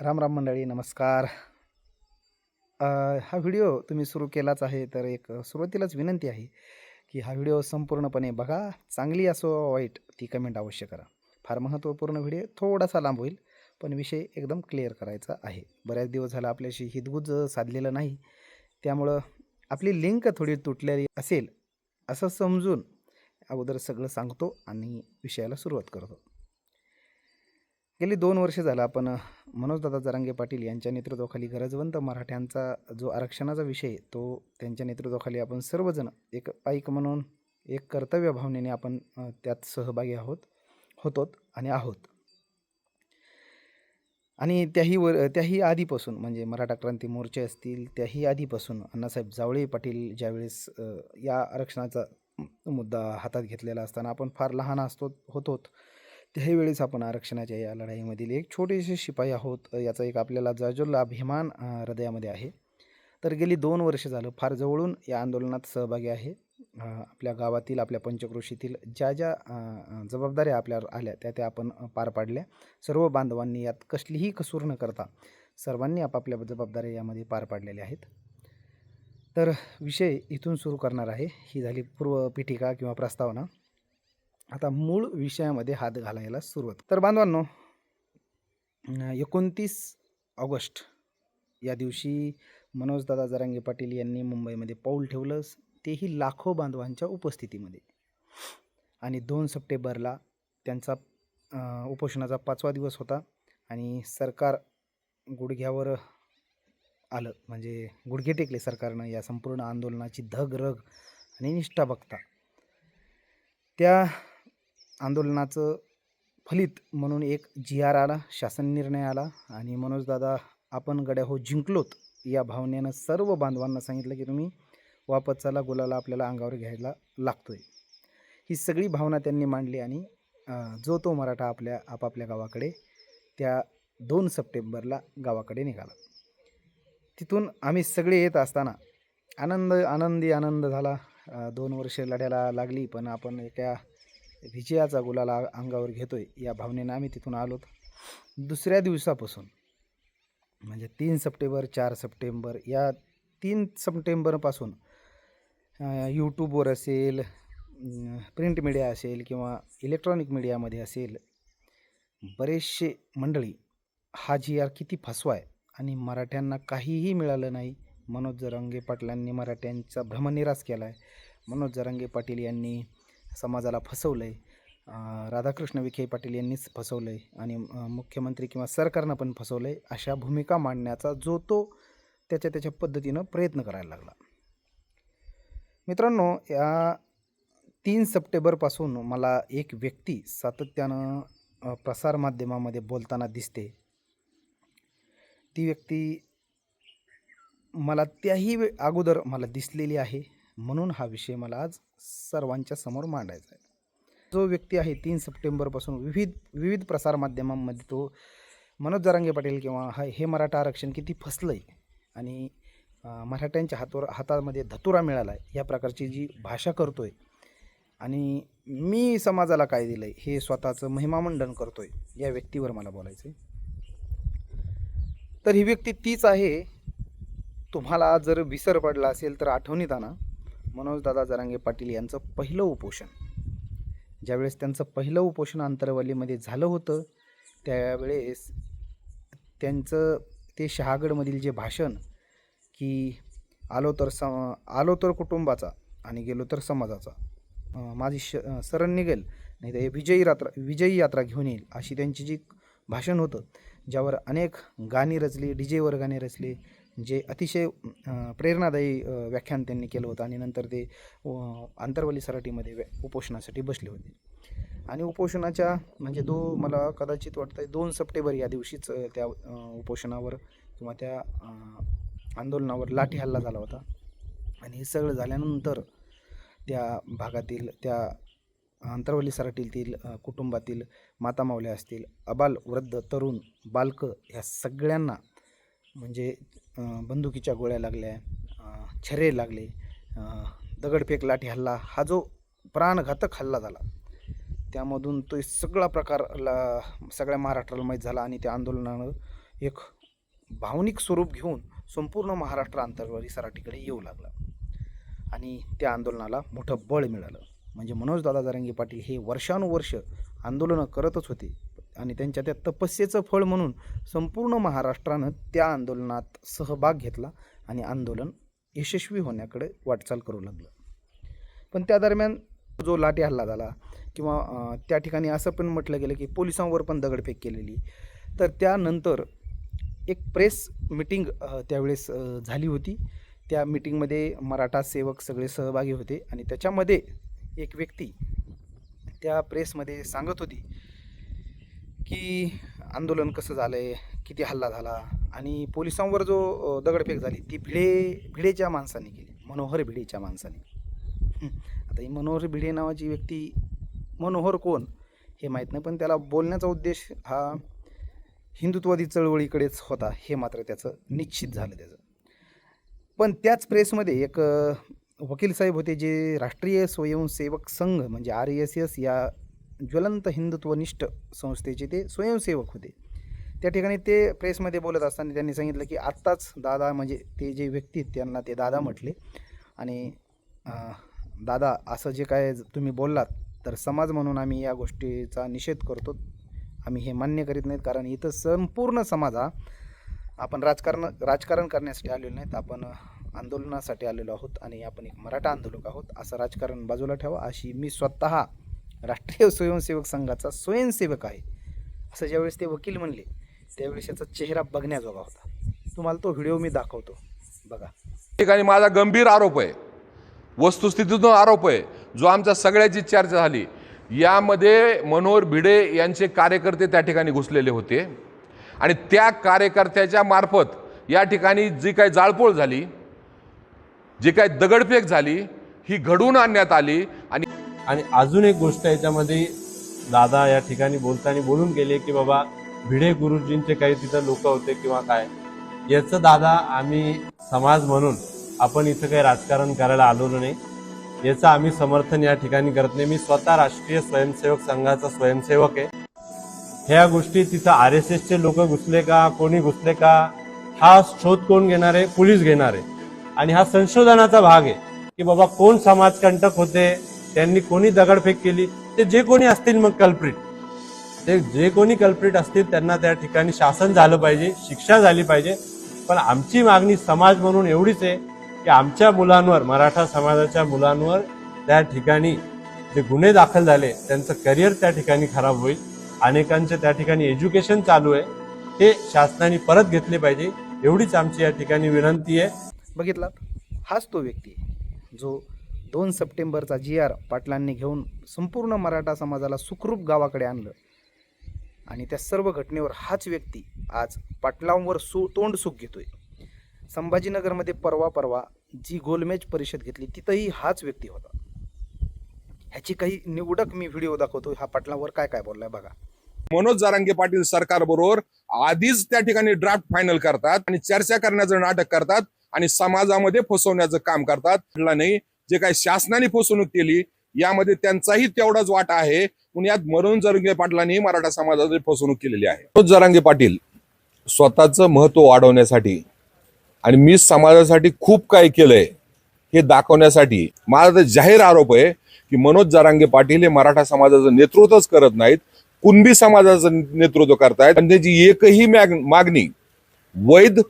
राम राम मंडळी नमस्कार. हा व्हिडिओ तुम्ही सुरू केलाच आहे तर एक सुरुवातीलाच विनंती आहे की हा व्हिडिओ संपूर्णपणे बघा चांगली असो वाईट ती कमेंट अवश्य करा. फार महत्त्वपूर्ण व्हिडिओ थोडासा लांब होईल पण विषय एकदम क्लिअर करायचा आहे. बऱ्याच दिवस झाला आपल्याशी हितगुज साधलेलं नाही त्यामुळं आपली लिंक थोडी तुटलेली असेल असं समजून अगोदर सगळं सांगतो आणि विषयाला सुरुवात करतो. गेली दोन वर्षे झालं आपण मनोजदादा जरांगे पाटील यांच्या नेतृत्वाखाली गरजवंत मराठ्यांचा जो आरक्षणाचा विषय आहे, तो त्यांच्या नेतृत्वाखाली आपण सर्वजण एक पाईक म्हणून एक कर्तव्य भावनेने आपण त्यात सहभागी आहोत होतोत आणि आहोत. आणि त्याही वर त्याही आधीपासून म्हणजे मराठा क्रांती मोर्चे असतील त्याही आधीपासून अण्णासाहेब जावळे पाटील ज्यावेळेस या आरक्षणाचा मुद्दा हातात घेतलेला असताना आपण फार लहान असतो होतोत. त्याही वेळेस आपण आरक्षणाच्या या लढाईमधील एक छोटेसे शिपाई आहोत. याचा एक आपल्याला जाजूला अभिमान हृदयामध्ये आहे. तर गेली दोन वर्ष झालं फार जवळून या आंदोलनात सहभागी आहे. आपल्या गावातील आपल्या पंचक्रोशीतील ज्या ज्या जबाबदाऱ्या आपल्यावर आल्या त्या त्या आपण पार पाडल्या. सर्व बांधवांनी यात कसलीही कसूर न करता सर्वांनी आपापल्या जबाबदाऱ्या यामध्ये पार पाडलेल्या आहेत. तर विषय इथून सुरू करणार आहे. ही झाली पूर्व पीठिका किंवा प्रस्तावना. आता मूळ विषयामध्ये हात घालायला सुरुवात. तर बांधवांनो एकोणतीस ऑगस्ट या दिवशी मनोजदादा जरांगे पाटील यांनी मुंबईमध्ये पाऊल ठेवलं. तेही लाखो बांधवांच्या उपस्थितीमध्ये. आणि दोन सप्टेंबरला त्यांचा उपोषणाचा पाचवा दिवस होता. आणि सरकार गुडघ्यावर आलं. म्हणजे गुडघे टेकले सरकारनं या संपूर्ण आंदोलनाची धग रग आणि निष्ठा बघता. त्या आंदोलनाचं फलित म्हणून एक जी आर आला शासन निर्णय आला आणि मनोजदादा आपण गड्या हो जिंकलोत या भावनेनं सर्व बांधवांना सांगितलं की तुम्ही वापस चला गुलाला आपल्याला अंगावर घ्यायला लागतो आहे ही सगळी भावना त्यांनी मांडली आणि जो तो मराठा आपल्या आपापल्या गावाकडे त्या दोन सप्टेंबरला गावाकडे निघाला. तिथून आम्ही सगळे येत असताना आनंद आनंदी आनंद झाला. दोन वर्षे लढ्याला लागली पण आपण एका विजयाचा गुलाला अंगावर घेतोय या भावनेनं आम्ही तिथून आलोत. दुसऱ्या दिवसापासून म्हणजे तीन सप्टेंबर चार सप्टेंबर या तीन सप्टेंबरपासून यूट्यूबवर असेल प्रिंट मीडिया असेल किंवा इलेक्ट्रॉनिक मीडियामध्ये असेल बरेचसे मंडळी हा जी आर किती फसवा आहे आणि मराठ्यांना काहीही मिळालं नाही मनोज जरांगे पाटलांनी मराठ्यांचा भ्रमनिरास केला आहे मनोज जरांगे पाटील यांनी समाजाला फसवलं आहे राधाकृष्ण विखे पाटील यांनीच फसवलं आहे आणि मुख्यमंत्री किंवा सरकारनं पण फसवलं आहे अशा भूमिका मांडण्याचा जो तो त्याच्या त्याच्या पद्धतीनं प्रयत्न करायला लागला. मित्रांनो या तीन सप्टेंबरपासून मला एक व्यक्ती सातत्यानं प्रसारमाध्यमामध्ये बोलताना दिसते. ती व्यक्ती मला त्याही वे अगोदर मला दिसलेली आहे. म्हणून हा विषय मला आज सर्वांच्या समोर मांडायचा आहे. जो व्यक्ती आहे तीन सप्टेंबरपासून विविध विविध प्रसारमाध्यमांमध्ये तो मनोज जरांगे पाटील किंवा हा हे मराठा आरक्षण किती फसलं आहे आणि मराठ्यांच्या हातवर हातामध्ये धतुरा मिळाला आहे या प्रकारची जी भाषा करतो आहे आणि मी समाजाला काय दिलं आहे हे स्वतःचं महिमामंडन करतो आहे या व्यक्तीवर मला बोलायचं आहे तर ही व्यक्ती तीच आहे. तुम्हाला जर विसर पडला असेल तर आठवणीत आणा. मनोजदादा जरांगे पाटील यांचं पहिलं उपोषण. ज्यावेळेस त्यांचं पहिलं उपोषण आंतरवालीमध्ये झालं होतं त्यावेळेस त्यांचं ते शहागडमधील जे भाषण की आलो तर सम आलो तर कुटुंबाचा आणि गेलो तर समाजाचा. माझी श सरण शरण निघेल नाही तर हे विजयी यात्रा विजयी यात्रा घेऊन येईल अशी त्यांची जी भाषण होतं ज्यावर अनेक गाणी रचली डी जेवर गाणी रचली जे अतिशय प्रेरणादायी व्याख्यान त्यांनी केलं होतं आणि नंतर ते आंतरवली सराटीमध्ये व्या उपोषणासाठी बसले होते. आणि उपोषणाच्या म्हणजे दो मला कदाचित वाटतं दोन सप्टेंबर या दिवशीच त्या उपोषणावर किंवा त्या आंदोलनावर लाठी हल्ला झाला होता. आणि हे सगळं झाल्यानंतर त्या भागातील त्या आंतरवली सराटीतील कुटुंबातील मातामावल्या असतील अबाल वृद्ध तरुण बालकं ह्या सगळ्यांना म्हणजे बंदुकीच्या गोळ्या लागल्या छरे लागले दगडफेक लाठी हल्ला हा जो प्राणघातक हल्ला झाला त्यामधून तो सगळा प्रकार ला सगळ्या महाराष्ट्राला माहीत झाला आणि त्या आंदोलनानं एक भावनिक स्वरूप घेऊन संपूर्ण महाराष्ट्र आंतरवारी सराटीकडे येऊ लागला. आणि त्या आंदोलनाला मोठं बळ मिळालं. म्हणजे मनोजदादा जारंगी पाटील हे वर्षानुवर्ष आंदोलनं करतच होते. आणि त्यांच्या त्या तपस्येचं फळ म्हणून संपूर्ण महाराष्ट्रानं त्या आंदोलनात सहभाग घेतला आणि आंदोलन यशस्वी होण्याकडे वाटचाल करू लागलं. पण त्या दरम्यान जो लाठी हल्ला झाला किंवा त्या ठिकाणी असं पण म्हटलं गेलं की पोलिसांवर पण दगडफेक केलेली. तर त्यानंतर एक प्रेस मिटिंग त्यावेळेस झाली होती. त्या मिटिंगमध्ये मराठा सेवक सगळे सहभागी होते आणि त्याच्यामध्ये एक व्यक्ती त्या प्रेसमध्ये सांगत होती की आंदोलन कसं झालं आहे किती हल्ला झाला आणि पोलिसांवर जो दगडफेक झाली ती भिडे भिडेच्या माणसाने केली मनोहर भिडेच्या माणसाने. आता ही मनोहर भिडे नावाची व्यक्ती मनोहर कोण हे माहीत नाही पण त्याला बोलण्याचा उद्देश हा हिंदुत्ववादी चळवळीकडेच होता हे मात्र त्याचं निश्चित झालं त्याचं. पण त्याच प्रेसमध्ये एक वकील साहेब होते जे राष्ट्रीय स्वयंसेवक संघ म्हणजे आर एस एस या ज्वलंत हिंदुत्वनिष्ठ संस्थेचे ते स्वयंसेवक होते. त्या ठिकाणी ते प्रेसमध्ये बोलत असताना त्यांनी सांगितलं की आत्ताच दादा म्हणजे ते जे व्यक्ती आहेत, त्यांना ते दादा म्हटले. आणि दादा असं जे काय तुम्ही बोललात तर समाज म्हणून आम्ही या गोष्टीचा निषेध करतो. आम्ही हे मान्य करीत नाहीत कारण इथं संपूर्ण समाज हा आपण राजकारण राजकारण करण्यासाठी आलेलो नाहीत. आपण आंदोलनासाठी आलेलो आहोत आणि आपण एक मराठा आंदोलक आहोत. असं राजकारण बाजूला ठेवा. अशी मी स्वतः राष्ट्रीय स्वयंसेवक संघाचा स्वयंसेवक आहे. असं ज्यावेळेस ते वकील म्हणले त्यावेळेस याचा चेहरा बघण्याजोगा होता. तुम्हाला तो व्हिडिओ मी दाखवतो. बघा. ठिकाणी माझा गंभीर आरोप आहे. वस्तुस्थितीतून आरोप आहे. जो आमच्या सगळ्याची चर्चा झाली. यामध्ये मनोहर भिडे यांचे कार्यकर्ते त्या ठिकाणी घुसलेले होते. आणि त्या कार्यकर्त्याच्या मार्फत या ठिकाणी जी काही जाळपोळ झाली जी काही दगडफेक झाली ही घडवून आणण्यात आली आणि आणि अजून एक गोष्ट याच्यामध्ये दादा या ठिकाणी बोलताना बोलून गेले की बाबा भिडे गुरुजींचे काही तिथं लोक होते किंवा काय? याचं दादा आम्ही समाज म्हणून आपण इथं काही राजकारण करायला आलो नाही. याचं आम्ही समर्थन या ठिकाणी करत नाही. मी स्वतः राष्ट्रीय स्वयंसेवक संघाचा स्वयंसेवक आहे. ह्या गोष्टी तिथं आर एस एसचे लोक घुसले का कोणी घुसले का हा शोध कोण घेणार आहे? पोलीस घेणार आहे. आणि हा संशोधनाचा भाग आहे की बाबा कोण समाजकंटक होते? त्यांनी कोणी दगडफेक केली ते जे कोणी असतील मग कल्प्रिट ते जे कोणी कल्प्रिट असतील त्यांना त्या ठिकाणी शासन झालं पाहिजे शिक्षा झाली पाहिजे. पण आमची मागणी समाज म्हणून एवढीच आहे की आमच्या मुलांवर मराठा समाजाच्या मुलांवर त्या ठिकाणी जे गुन्हे दाखल झाले त्यांचं करिअर त्या ठिकाणी खराब होईल. अनेकांचे त्या ठिकाणी एज्युकेशन चालू आहे. ते शासनाने परत घेतले पाहिजे. एवढीच आमची या ठिकाणी विनंती आहे. बघितला. हाच तो व्यक्ती जो दोन सप्टेंबरचा जी आर पाटलांनी घेऊन संपूर्ण मराठा समाजाला सुखरूप गावाकडे आणलं. आणि त्या सर्व घटनेवर हाच व्यक्ती आज पाटलांवर सु तोंड सुख घेतोय. संभाजीनगरमध्ये परवा परवा जी गोलमेज परिषद घेतली तिथंही हाच व्यक्ती होता. ह्याची काही निवडक मी व्हिडिओ दाखवतो हा पाटलांवर काय काय बोललाय बघा. मनोज जारांगे पाटील सरकार बरोबर आधीच त्या ठिकाणी ड्राफ्ट फायनल करतात आणि चर्चा करण्याचं नाटक करतात आणि समाजामध्ये फसवण्याचं काम करतात. नाही जे काही शासनाने फसवणूक केली यामध्ये त्यांचाही तेवढाच वाटा आहे. पण यात मनोज जरंगे पाटलांनी मराठा समाजाची फसवणूक केलेली आहे. मनोज जरांगे पाटील स्वतःचं महत्त्व वाढवण्यासाठी आणि मी समाजासाठी खूप काही केलंय हे दाखवण्यासाठी माझा तर जाहीर आरोप आहे की मनोज जरांगे पाटील हे मराठा समाजाचं नेतृत्वच करत नाहीत. कुणबी समाजाचं नेतृत्व करतायत. आणि त्याची एकही मॅग- मागणी वैध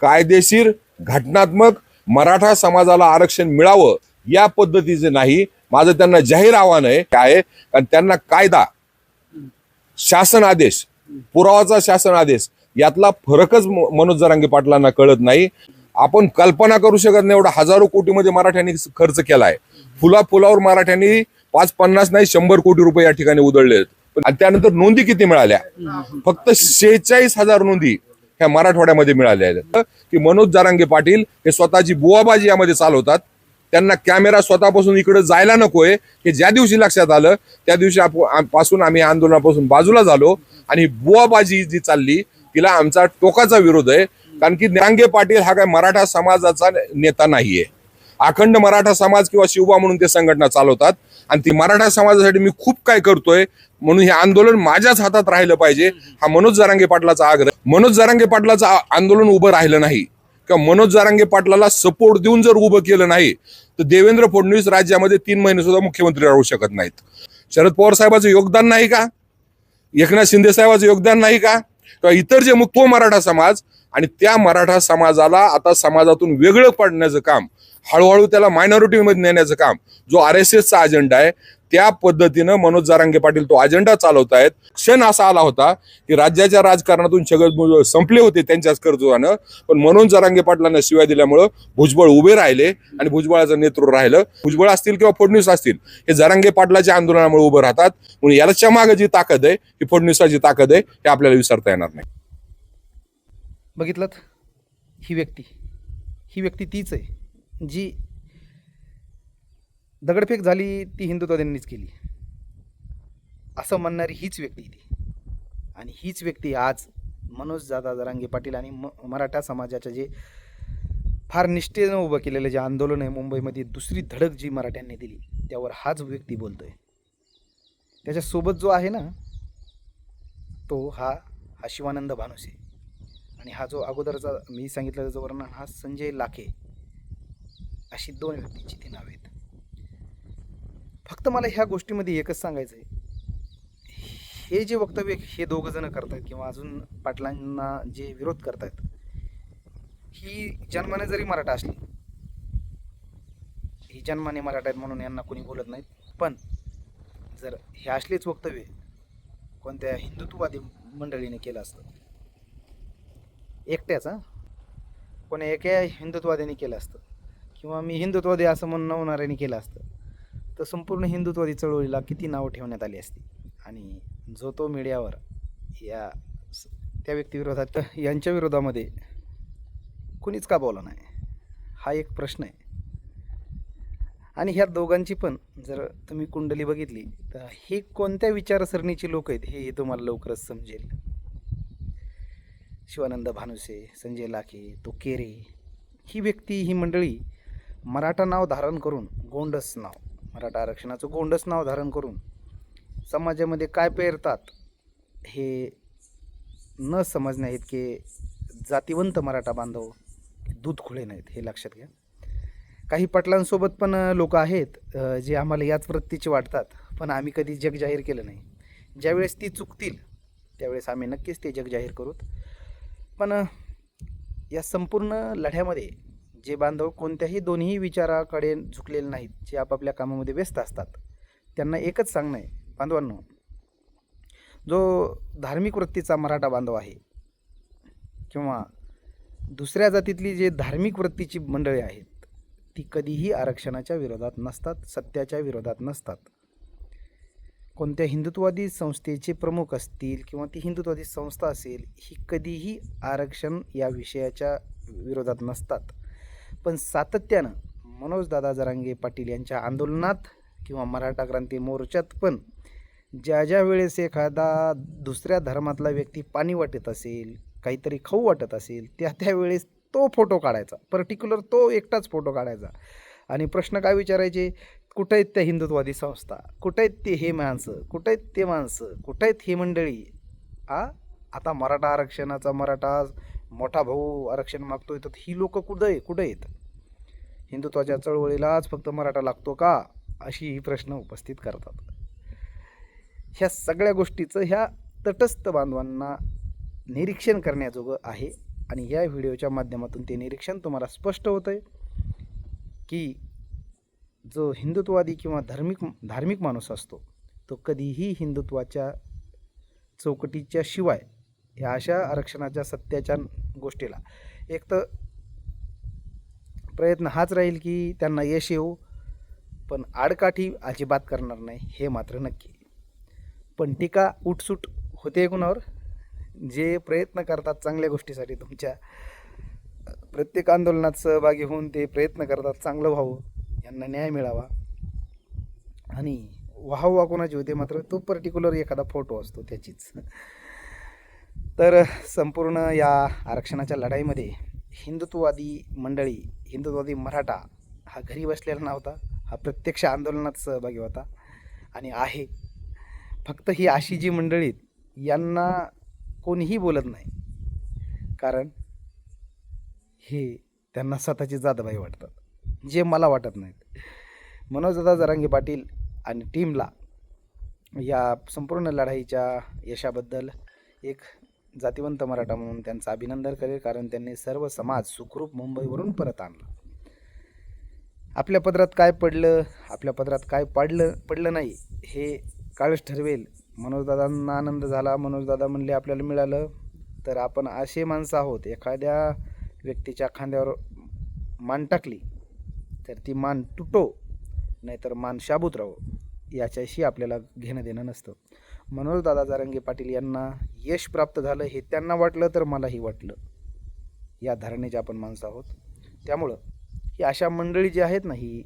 कायदेशीर घटनात्मक मराठा समाजाला आरक्षण मिळावं या पद्धतीचे नाही. माझं त्यांना जाहीर आव्हान आहे काय कारण त्यांना कायदा शासन आदेश पुरावाचा शासन आदेश यातला फरकच मनोज जरांगे पाटलांना कळत नाही. आपण कल्पना करू शकत नाही एवढा हजारो कोटीमध्ये मराठ्यांनी खर्च केलाय. फुला फुलावर मराठ्यांनी पाच पन्नास नाही शंभर कोटी रुपये या ठिकाणी उधळले आणि त्यानंतर नोंदी किती मिळाल्या? फक्त शेहेचाळीस हजार नोंदी ह्या मराठवाड्यामध्ये मिळाल्या आहेत. की मनोज जारांगे पाटील हे स्वतःची बुवाबाजी यामध्ये चालवतात. त्यांना कॅमेरा स्वतःपासून इकडे जायला नकोय हे ज्या दिवशी लक्षात आलं त्या दिवशी पासून आम्ही आंदोलनापासून बाजूला झालो आणि बुवाबाजी जी चालली तिला आमचा टोकाचा विरोध आहे. कारण की निरांगे पाटील हा काय मराठा समाजाचा नेता नाहीये. अखंड मराठा समाज किंवा शिवबा म्हणून ते संघटना चालवतात. आणि ती मराठा समाजासाठी मी खूप काय करतोय म्हणून हे आंदोलन माझ्याच हातात राहिलं पाहिजे. हा मनोज जरांगे पाटलाचा आग्रह. मनोज जरांगे पाटलाचं आंदोलन उभं राहिलं नाही. किंवा मनोज जारांगे पाटलाला सपोर्ट देऊन जर उभं केलं नाही तर देवेंद्र फडणवीस राज्यामध्ये तीन महिने सुद्धा मुख्यमंत्री राहू शकत नाहीत. शरद पवार साहेबाचं योगदान नाही का? एकनाथ शिंदे साहेबाचं योगदान नाही का? किंवा इतर जे मुख तो मराठा समाज आणि त्या मराठा समाजाला आता समाजातून वेगळं पाडण्याचं काम हळूहळू त्याला मायनॉरिटीमध्ये नेण्याचं काम जो आर एस एसचा अजेंडा आहे त्या पद्धतीनं मनोज जारांगे पाटील तो अजेंडा चालवत आहेत क्षण असा आला होता की राज्याच्या राजकारणातून सगळं संपले होते त्यांच्याच कर्तृत्वानं पण मनोज जारांगे पाटलांना शिवाय दिल्यामुळं भुजबळ उभे राहिले आणि भुजबळाचं नेतृत्व राहिलं. भुजबळ असतील किंवा फडणवीस असतील हे जरांगे पाटलाच्या आंदोलनामुळे उभं राहतात. म्हणून याच्या मागे जी ताकद आहे ही फडणवीसाची ताकद आहे हे आपल्याला विसरता येणार नाही. बघितलं ही व्यक्ती. ही व्यक्ती तीच आहे. जी दगडफेक झाली ती हिंदुत्वाद्यांनीच केली. असं म्हणणारी हीच व्यक्ती ती. आणि हीच व्यक्ती आज मनोज दादा जरांगे पाटील आणि म मराठा समाजाचं जे फार निष्ठेनं उभं केलेलं जे आंदोलन आहे मुंबईमध्ये दुसरी धडक जी मराठ्यांनी दिली त्यावर हाच व्यक्ती बोलतोय. त्याच्यासोबत जो आहे ना तो हा हा शिवानंद भानुसे. आणि हा जो अगोदरचा मी सांगितलं जो वर्णन हा संजय लाखे. अशी दोन व्यक्तींची ती नाव आहेत. फक्त मला ह्या गोष्टीमध्ये एकच सांगायचं आहे हे जे वक्तव्य हे दोघं जण करतात किंवा अजून पाटलांना जे विरोध करतायत ही जन्माने जरी मराठा असली ही जन्माने मराठा आहेत म्हणून यांना कोणी बोलत नाहीत. पण जर हे असलेच वक्तव्य कोणत्या हिंदुत्ववादी मंडळीने केलं असतं एकट्याच कोणी एका हिंदुत्ववादीने केलं असतं किंवा मी हिंदुत्ववादी असं म्हणणाऱ्याने केलं असतं तर संपूर्ण हिंदुत्वादी चळवळीला किती नावं ठेवण्यात आली असती? आणि जो तो मीडियावर या त्या व्यक्तीविरोधात यांच्या विरोधामध्ये कुणीच का बोला नाही? हा एक प्रश्न आहे. आणि ह्या दोघांची पण जर तुम्ही कुंडली बघितली तर हे कोणत्या विचारसरणीची लोक आहेत हे तुम्हाला लवकरच समजेल. शिवानंद भानुसे संजय लाखे तो केरे ही व्यक्ती ही मंडळी मराठा नाव धारण करून गोंडस नाव मराठा आरक्षणाचं गोंडस नाव धारण करून समाजामध्ये काय पेरतात हे न समजण्या इतके जातीवंत मराठा बांधव दूध खुळे नाहीत हे लक्षात घ्या. काही पटलांसोबत पण लोक आहेत जे आम्हाला याच वृत्तीचे वाटतात पण आम्ही कधी जग जाहीर केलं नाही. ज्यावेळेस ती चुकतील त्यावेळेस आम्ही नक्कीच ते जग जाहीर करूत. पण या संपूर्ण लढ्यामध्ये जे बांधव कोणत्याही दोन्ही विचाराकडे झुकलेले नाहीत जे आपापल्या कामामध्ये व्यस्त असतात त्यांना एकच सांगणं आहे. बांधवांनो जो धार्मिक वृत्तीचा मराठा बांधव आहे किंवा दुसऱ्या जातीतली जे धार्मिक वृत्तीची मंडळी आहेत ती कधीही आरक्षणाच्या विरोधात नसतात सत्याच्या विरोधात नसतात. कोणत्या हिंदुत्ववादी संस्थेचे प्रमुख असतील किंवा ती हिंदुत्ववादी संस्था असेल ही कधीही आरक्षण या विषयाच्या विरोधात नसतात. पण सातत्यानं मनोजदादा जरांगे पाटील यांच्या आंदोलनात किंवा मराठा क्रांती मोर्चात पण ज्या ज्या वेळेस एखादा दुसऱ्या धर्मातला व्यक्ती पाणी वाटत असेल काहीतरी खाऊ वाटत असेल त्या त्यावेळेस तो फोटो काढायचा. पर्टिक्युलर तो एकटाच फोटो काढायचा. आणि प्रश्न काय विचारायचे? कुठं आहेत त्या हिंदुत्ववादी संस्था? कुठं आहेत ते हे माणसं? कुठं आहेत ते माणसं? कुठं आहेत हे मंडळी? आ? आता मराठा आरक्षणाचा मराठा मोठा भाऊ आरक्षण मागतोय तर ही लोक कुठं कुठं येत हिंदुत्वाच्या चळवळीलाच फक्त मराठा लागतो का? अशी ही प्रश्न उपस्थित करतात. ह्या सगळ्या गोष्टीचं ह्या तटस्थ बांधवांना निरीक्षण करण्याजोगं आहे आणि या व्हिडिओच्या माध्यमातून ते निरीक्षण तुम्हाला स्पष्ट होतं आहे की जो हिंदुत्ववादी किंवा धार्मिक धार्मिक माणूस असतो तो कधीही हिंदुत्वाच्या चौकटीच्या शिवाय या अशा आरक्षणाच्या सत्याच्या गोष्टीला. एक तर प्रयत्न हाच राहील की त्यांना यश येऊ पण आडकाठी अजिबात करणार नाही हे मात्र नक्की. पण टीका उठसूट होते कुणावर? जे प्रयत्न करतात चांगल्या गोष्टीसाठी तुमच्या प्रत्येक आंदोलनात सहभागी होऊन ते प्रयत्न करतात चांगलं व्हावं यांना न्याय मिळावा. आणि वाहवा कोणाची होते मात्र तो पर्टिक्युलर एखादा फोटो असतो त्याचीच. तर संपूर्ण या आरक्षणाच्या लढाईमध्ये हिंदुत्ववादी मंडळी हिंदुत्ववादी मराठा हा घरी बसलेला नव्हता. हा प्रत्यक्ष आंदोलनात सहभागी होता आणि आहे. फक्त ही अशी जी मंडळी आहेत, यांना कोणीही बोलत नाही. कारण हे त्यांना स्वतःची जातबाई वाटतात जे मला वाटत नाहीत. मनोजदादा जरांगे पाटील आणि टीमला या संपूर्ण लढाईच्या यशाबद्दल एक जातिवंत मराठा म्हणून त्यांचं अभिनंदन करेल कारण त्यांनी सर्व समाज सुखरूप मुंबईवरून परत आणला. आपल्या पदरात काय पडलं आपल्या पदरात काय पडलं पडलं नाही हे काळच ठरवेल. मनोजदादांना आनंद झाला मनोजदादा म्हणले आपल्याला मिळालं तर आपण असे माणसं आहोत. एखाद्या व्यक्तीच्या खांद्यावर मान टाकली तर ती मान तुटो नाहीतर मान शाबूत राहो. याच्याशी आपल्याला घेणं देणं नसतं. मनोजदादा जारंगे पाटील यांना यश प्राप्त झालं हे त्यांना वाटलं तर मलाही वाटलं. या धारणेचे आपण माणसं आहोत. त्यामुळं ही अशा मंडळी जी आहेत ना ही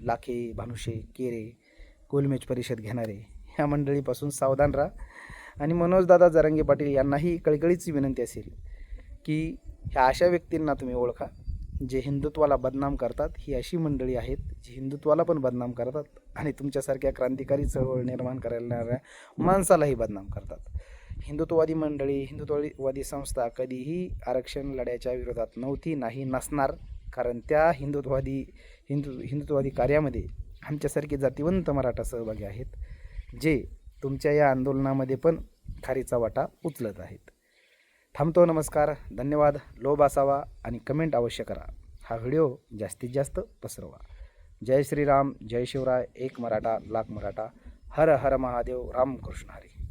लाखे भानुशे केरे गोलमेज परिषद घेणारे ह्या मंडळीपासून सावधान राहा. आणि मनोजदादा जारंगे पाटील यांनाही कळकळीची विनंती असेल की ह्या अशा व्यक्तींना तुम्ही ओळखा जे हिंदुत्वाला बदनाम करतात. ही अशी मंडळी आहेत जी हिंदुत्वाला पण बदनाम करतात. आणि तुमच्यासारख्या क्रांतिकारी चळवळ निर्माण करणाऱ्या माणसालाही बदनाम करतात. हिंदुत्ववादी मंडळी हिंदुत्ववादी संस्था कधीही आरक्षण लढ्याच्या विरोधात नव्हती नाही नसणार. कारण त्या हिंदुत्ववादी हिंदू हिंदुत्ववादी कार्यामध्ये आमच्यासारखे जातिवंत मराठा सहभागी आहेत जे तुमच्या या आंदोलनामध्ये पण खारीचा वाटा उचलत आहेत. थांबतो नमस्कार. धन्यवाद. लोभ असावा आणि कमेंट अवश्य करा. हा व्हिडिओ जास्तीत जास्त पसरवा. जय श्रीराम जय शिवराय एक मराठा लाख मराठा हर हर महादेव रामकृष्ण हरी।